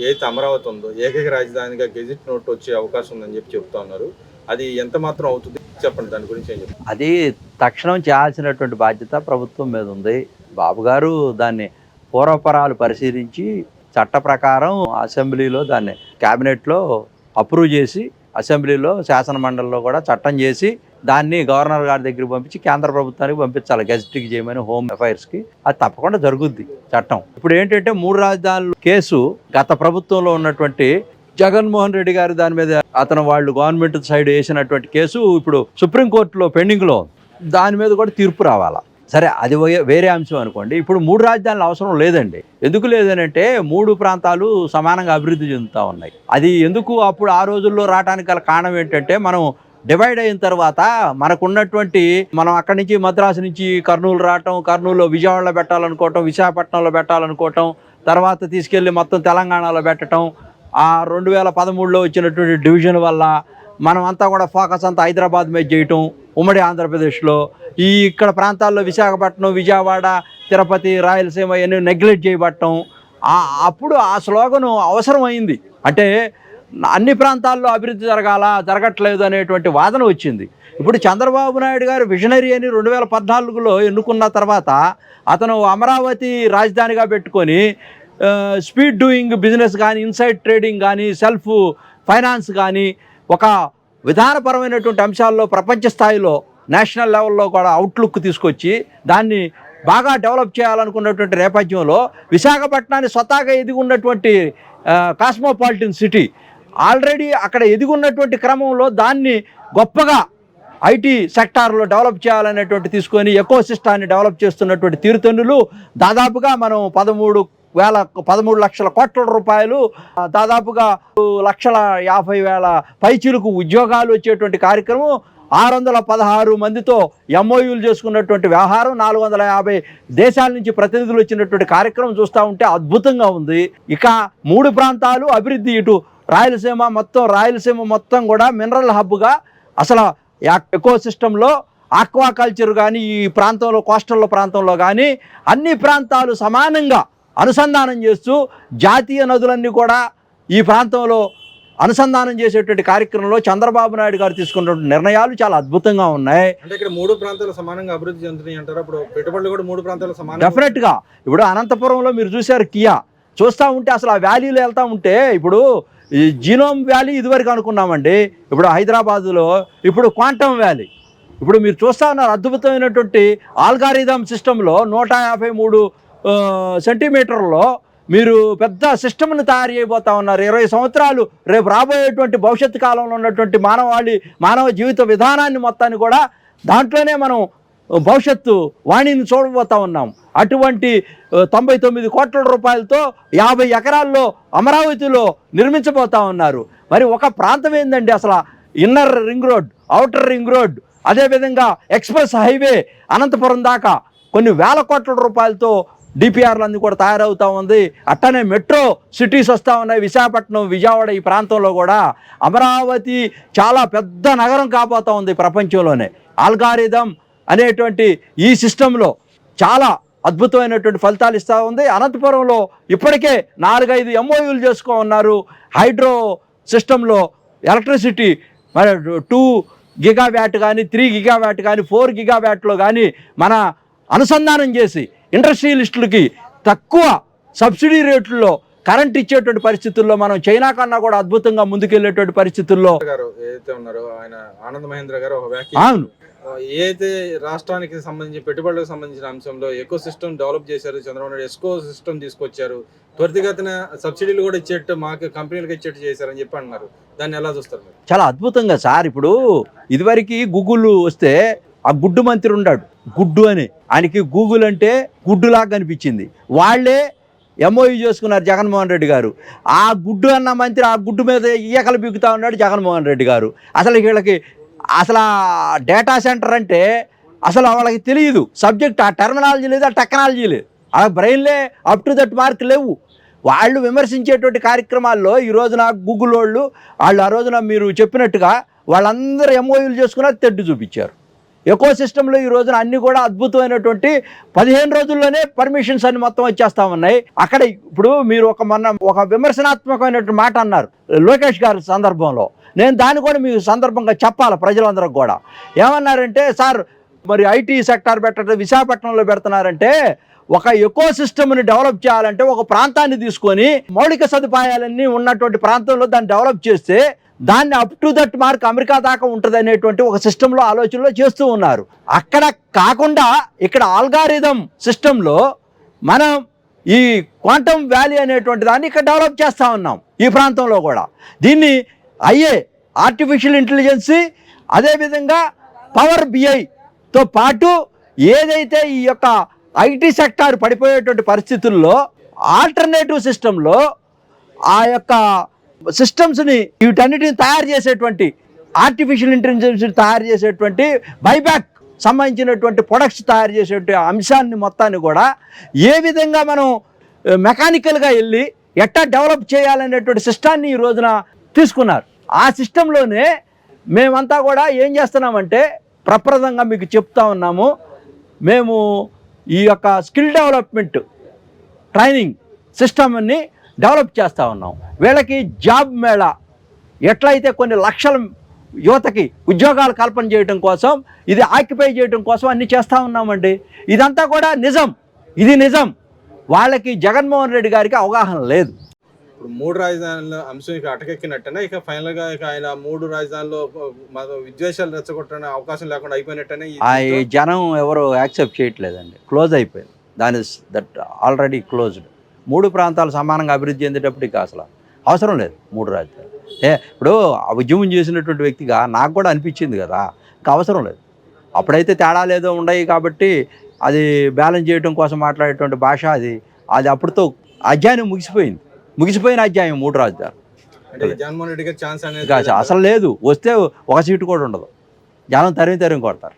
ఏదైతే అమరావతి ఉందో ఏకైక రాజధానిగా గెజిట్ నోట్ వచ్చే అవకాశం ఉందని చెప్పి చెప్తా ఉన్నారు. అది ఎంత మాత్రం అవుతుంది చెప్పండి దాని గురించి ఏం చెప్పండి అది తక్షణం చేయాల్సినటువంటి బాధ్యత ప్రభుత్వం మీద ఉంది. బాబు గారు దాన్ని పూర్వపరాలు పరిశీలించి చట్ట ప్రకారం అసెంబ్లీలో దాన్ని క్యాబినెట్లో అప్రూవ్ చేసి అసెంబ్లీలో శాసన మండలిలో కూడా చట్టం చేసి దాన్ని గవర్నర్ గారి దగ్గరికి పంపించి కేంద్ర ప్రభుత్వానికి పంపించాలి. గెజిట్కి చేయమని హోమ్ అఫైర్స్కి. అది తప్పకుండా జరుగుద్ది చట్టం. ఇప్పుడు ఏంటంటే మూడు రాజధానులు కేసు గత ప్రభుత్వంలో ఉన్నటువంటి జగన్మోహన్ రెడ్డి గారు దాని మీద అతను వాళ్ళు గవర్నమెంట్ సైడ్ వేసినటువంటి కేసు ఇప్పుడు సుప్రీంకోర్టులో పెండింగ్లో దాని మీద కూడా తీర్పు రావాలా? సరే అది వేరే అంశం అనుకోండి. ఇప్పుడు మూడు రాజధానులు అవసరం లేదండి. ఎందుకు లేదనంటే మూడు ప్రాంతాలు సమానంగా అభివృద్ధి చెందుతూ ఉన్నాయి. అది ఎందుకు అప్పుడు ఆ రోజుల్లో రావడానికి గల కారణం ఏంటంటే మనం డివైడ్ అయిన తర్వాత మనకున్నటువంటి మనం అక్కడి నుంచి మద్రాసు నుంచి కర్నూలు రావటం కర్నూలులో విజయవాడలో పెట్టాలనుకోవటం విశాఖపట్నంలో పెట్టాలనుకోవటం తర్వాత తీసుకెళ్ళి మొత్తం తెలంగాణలో పెట్టడం ఆ రెండు వేల పదమూడులో వచ్చినటువంటి డివిజన్ వల్ల మనం అంతా కూడా ఫోకస్ అంతా హైదరాబాద్ మీద చేయటం ఉమ్మడి ఆంధ్రప్రదేశ్లో. ఈ ఇక్కడ ప్రాంతాల్లో విశాఖపట్నం విజయవాడ తిరుపతి రాయలసీమ ఇవన్నీ నెగ్లెక్ట్ చేయబట్టం. అప్పుడు ఆ స్లోగను అవసరమైంది. అంటే అన్ని ప్రాంతాల్లో అభివృద్ధి జరగాల జరగట్లేదు అనేటువంటి వాదన వచ్చింది. ఇప్పుడు చంద్రబాబు నాయుడు గారు విజనరీ అని రెండు వేల పద్నాలుగులో ఎన్నుకున్న తర్వాత అతను అమరావతి రాజధానిగా పెట్టుకొని స్పీడ్ డూయింగ్ బిజినెస్ కానీ ఇన్సైడ్ ట్రేడింగ్ కానీ సెల్ఫ్ ఫైనాన్స్ కానీ ఒక విధానపరమైనటువంటి అంశాల్లో ప్రపంచ స్థాయిలో నేషనల్ లెవెల్లో కూడా అవుట్లుక్ తీసుకొచ్చి దాన్ని బాగా డెవలప్ చేయాలనుకున్నటువంటి నేపథ్యంలో విశాఖపట్నాన్ని స్వతహాగా ఎదిగి ఉన్నటువంటి కాస్మోపాలిటన్ సిటీ ఆల్రెడీ అక్కడ ఎదిగున్నటువంటి క్రమంలో దాన్ని గొప్పగా ఐటీ సెక్టార్లో డెవలప్ చేయాలనేటువంటి తీసుకొని ఎకో సిస్టాన్ని డెవలప్ చేస్తున్నటువంటి తీరుతన్నులు దాదాపుగా మనం పదమూడు వేల పదమూడు లక్షల కోట్ల రూపాయలు దాదాపుగా లక్షల యాభై వేల పైచీలకు ఉద్యోగాలు వచ్చేటువంటి కార్యక్రమం ఆరు వందల పదహారు మందితో ఎంఓయూలు చేసుకున్నటువంటి వ్యవహారం నాలుగు వందల యాభై దేశాల నుంచి ప్రతినిధులు వచ్చినటువంటి కార్యక్రమం చూస్తూ ఉంటే అద్భుతంగా ఉంది. ఇక మూడు ప్రాంతాలు అభివృద్ధి ఇటు రాయలసీమ మొత్తం రాయలసీమ మొత్తం కూడా మినరల్ హబ్గా అసలు ఎకో సిస్టంలో ఆక్వాకల్చర్ కానీ ఈ ప్రాంతంలో కోస్టల్ ప్రాంతంలో కానీ అన్ని ప్రాంతాలు సమానంగా అనుసంధానం చేస్తూ జాతీయ నదులన్నీ కూడా ఈ ప్రాంతంలో అనుసంధానం చేసేటువంటి కార్యక్రమంలో చంద్రబాబు నాయుడు గారు తీసుకున్నటువంటి నిర్ణయాలు చాలా అద్భుతంగా ఉన్నాయి. అంటే ఇక్కడ మూడు ప్రాంతాలు సమానంగా అభివృద్ధి చెందుతున్నాయి అంటారు? అప్పుడు పెట్టుబడులు కూడా మూడు ప్రాంతాలు సమానం డెఫినెట్గా ఇప్పుడు అనంతపురంలో మీరు చూశారు కియా. చూస్తూ ఉంటే అసలు ఆ వ్యాలీలో వెళ్తూ ఉంటే ఇప్పుడు ఈ జీనోమ్ వ్యాలీ ఇదివరకు అనుకున్నామండి. ఇప్పుడు హైదరాబాదులో ఇప్పుడు క్వాంటమ్ వ్యాలీ. ఇప్పుడు మీరు చూస్తా ఉన్నారు అద్భుతమైనటువంటి ఆల్గారిథం సిస్టంలో నూట యాభై మూడు సెంటీమీటర్లో మీరు పెద్ద సిస్టమ్ని తయారు చేయబోతా ఉన్నారు. ఇరవై సంవత్సరాలు రేపు రాబోయేటువంటి భవిష్యత్తు కాలంలో ఉన్నటువంటి మానవాళి మానవ జీవిత విధానాన్ని మొత్తాన్ని కూడా దాంట్లోనే మనం భవిష్యత్తు వాణిని చూడబోతా ఉన్నాం. అటువంటి తొంభై తొమ్మిది కోట్ల రూపాయలతో యాభై ఎకరాల్లో అమరావతిలో నిర్మించబోతా ఉన్నారు. మరి ఒక ప్రాంతం ఏందండి అసలు? Inner ring road outer ring road అదేవిధంగా ఎక్స్ప్రెస్ హైవే అనంతపురం దాకా కొన్ని వేల కోట్ల రూపాయలతో డిపిఆర్లు అన్నీ కూడా తయారవుతూ ఉంది. అట్టనే మెట్రో సిటీస్ వస్తూ ఉన్నాయి. విశాఖపట్నం విజయవాడ ఈ ప్రాంతంలో కూడా. అమరావతి చాలా పెద్ద నగరం కాబోతూ ఉంది ప్రపంచంలోనే. ఆల్గారిథం అనేటువంటి ఈ సిస్టంలో చాలా అద్భుతమైనటువంటి ఫలితాలు ఇస్తూ ఉంది. అనంతపురంలో ఇప్పటికే నాలుగైదు ఎంఓయూలు చేసుకో ఉన్నారు. హైడ్రో సిస్టంలో ఎలక్ట్రిసిటీ మరి టూ గిగా వ్యాట్ కానీ త్రీ గిగా వ్యాట్ కానీ ఫోర్ గిగా వ్యాట్లో కానీ మన అనుసంధానం చేసి ఇండస్ట్రియలిస్టులకి తక్కువ సబ్సిడీ రేట్లలో కరెంట్ ఇచ్చేటువంటి పరిస్థితుల్లో మనం చైనా కన్నా కూడా అద్భుతంగా ముందుకెళ్ళేటువంటి పరిస్థితుల్లో గారు ఏదైతే ఉన్నారో ఆయన ఆనంద్ మహేంద్ర గారు అవును. ఏదైతే రాష్ట్రానికి సంబంధించి పెట్టుబడులకు సంబంధించిన అంశంలో ఎకో సిస్టమ్ డెవలప్ చేశారు చంద్రబాబు నాయుడు ఎస్కో సిస్టమ్ తీసుకొచ్చారు త్వరితగతిన సబ్సిడీలు కూడా ఇచ్చేట్టు మాకు కంపెనీలకు ఇచ్చేట్టు చేశారని చెప్పి అన్నారు దాన్ని ఎలా చూస్తారు చాలా అద్భుతంగా సార్ ఇప్పుడు ఇదివరకు గూగుల్ వస్తే ఆ గుడ్డు మంత్రి ఉన్నాడు గుడ్డు అని. ఆయనకి గూగుల్ అంటే గుడ్డులాగా కనిపించింది. వాళ్ళే ఎంఓయూ చేసుకున్నారు జగన్మోహన్ రెడ్డి గారు. ఆ గుడ్డు అన్న మంత్రి ఆ గుడ్డు మీద ఈయకలు బిగుతా ఉన్నాడు జగన్మోహన్ రెడ్డి గారు. అసలు వీళ్ళకి అసలు డేటా సెంటర్ అంటే అసలు వాళ్ళకి తెలియదు. సబ్జెక్ట్ ఆ టెర్మినాలజీ లేదు ఆ టెక్నాలజీ లేదు. ఆ బ్రెయిన్లే అప్ టు దట్ మార్క్ లేవు. వాళ్ళు విమర్శించేటువంటి కార్యక్రమాల్లో ఈ రోజున గూగుల్ వాళ్ళు వాళ్ళు ఆ రోజున మీరు చెప్పినట్టుగా వాళ్ళందరూ ఎంఓయూలు చేసుకున్నారు తెడ్డు చూపించారు. ఎకో సిస్టంలో ఈ రోజున అన్ని కూడా అద్భుతమైనటువంటి పదిహేను రోజుల్లోనే పర్మిషన్స్ అన్ని మొత్తం వచ్చేస్తా ఉన్నాయి. అక్కడ ఇప్పుడు మీరు ఒక మొన్న ఒక విమర్శనాత్మకమైనటువంటి మాట అన్నారు లోకేష్ గారి సందర్భంలో. నేను దాన్ని కూడా మీకు సందర్భంగా చెప్పాలి ప్రజలందరికి కూడా. ఏమన్నారంటే సార్ మరి ఐటీ సెక్టార్ పెట్టడం విశాఖపట్నంలో పెడుతున్నారంటే ఒక ఎకో సిస్టమ్ని డెవలప్ చేయాలంటే ఒక ప్రాంతాన్ని తీసుకొని మౌలిక సదుపాయాలన్నీ ఉన్నటువంటి ప్రాంతంలో దాన్ని డెవలప్ చేస్తే దాన్ని up to that mark America దాకా ఉంటుంది అనేటువంటి ఒక సిస్టంలో ఆలోచనలో చేస్తూ ఉన్నారు. అక్కడ కాకుండా ఇక్కడ ఆల్గారిథం సిస్టంలో మనం ఈ క్వాంటమ్ వ్యాలీ అనేటువంటి దాన్ని ఇక్కడ డెవలప్ చేస్తూ ఉన్నాం ఈ ప్రాంతంలో కూడా. దీన్ని అయ్యే ఆర్టిఫిషియల్ ఇంటెలిజెన్సీ అదేవిధంగా పవర్ బిఐతో పాటు ఏదైతే ఈ యొక్క ఐటీ సెక్టార్ పడిపోయేటువంటి పరిస్థితుల్లో ఆల్టర్నేటివ్ సిస్టంలో ఆ యొక్క సిస్టమ్స్ని వీటన్నిటిని తయారు చేసేటువంటి ఆర్టిఫిషియల్ ఇంటెలిజెన్స్ తయారు చేసేటువంటి బైబ్యాక్ సంబంధించినటువంటి ప్రొడక్ట్స్ తయారు చేసేటువంటి అంశాన్ని మొత్తాన్ని కూడా ఏ విధంగా మనం eh, మెకానికల్గా వెళ్ళి ఎట్టా డెవలప్ చేయాలనేటువంటి సిస్టాన్ని ఈ రోజున తీసుకున్నారు. ఆ సిస్టంలోనే మేమంతా కూడా ఏం చేస్తున్నామంటే ప్రప్రదంగా మీకు చెప్తా ఉన్నాము. మేము ఈ యొక్క స్కిల్ డెవలప్మెంట్ ట్రైనింగ్ సిస్టమ్ని డెవలప్ చేస్తూ ఉన్నాం. వీళ్ళకి జాబ్ మేళా ఎట్లయితే కొన్ని లక్షల యువతకి ఉద్యోగాలు కల్పన చేయడం కోసం ఇది ఆక్యుపై చేయడం కోసం అన్ని చేస్తూ ఉన్నామండి. ఇదంతా కూడా నిజం. ఇది నిజం. వాళ్ళకి జగన్మోహన్ రెడ్డి గారికి అవగాహన లేదు. ఇప్పుడు మూడు రాజధానుల అంశం ఇక అటకెక్కినట్టేనా? ఇక ఫైనల్గా ఇక ఆయన మూడు రాజధానుల్లో విద్వేషాలు రెచ్చగొట్టడానికి అవకాశం లేకుండా అయిపోయినట్టేనే ఈ ఆ జనం ఎవరు యాక్సెప్ట్ చేయట్లేదండి. క్లోజ్ అయిపోయింది. దాని దట్ ఆల్రెడీ క్లోజ్డ్. మూడు ప్రాంతాలు సమానంగా అభివృద్ధి చెందేటప్పటికి అసలు అవసరం లేదు మూడు రాజధానులు. ఏ ఇప్పుడు ఉద్యమం చేసినటువంటి వ్యక్తిగా నాకు కూడా అనిపించింది కదా. ఇంకా అవసరం లేదు. అప్పుడైతే తేడా లేదో ఉండయి కాబట్టి అది బ్యాలెన్స్ చేయడం కోసం మాట్లాడేటువంటి భాష అది. అది అప్పుడుతో అధ్యాయం ముగిసిపోయింది. ముగిసిపోయిన అధ్యాయం మూడు రాజధానులు అంటే జగన్మోహన్ రెడ్డి గారి ఛాన్స్ అనేది ఇంకా అసలు లేదు. వస్తే ఒక సీటు కూడా ఉండదు. జనం తరిమి తరిమి కొడతారు.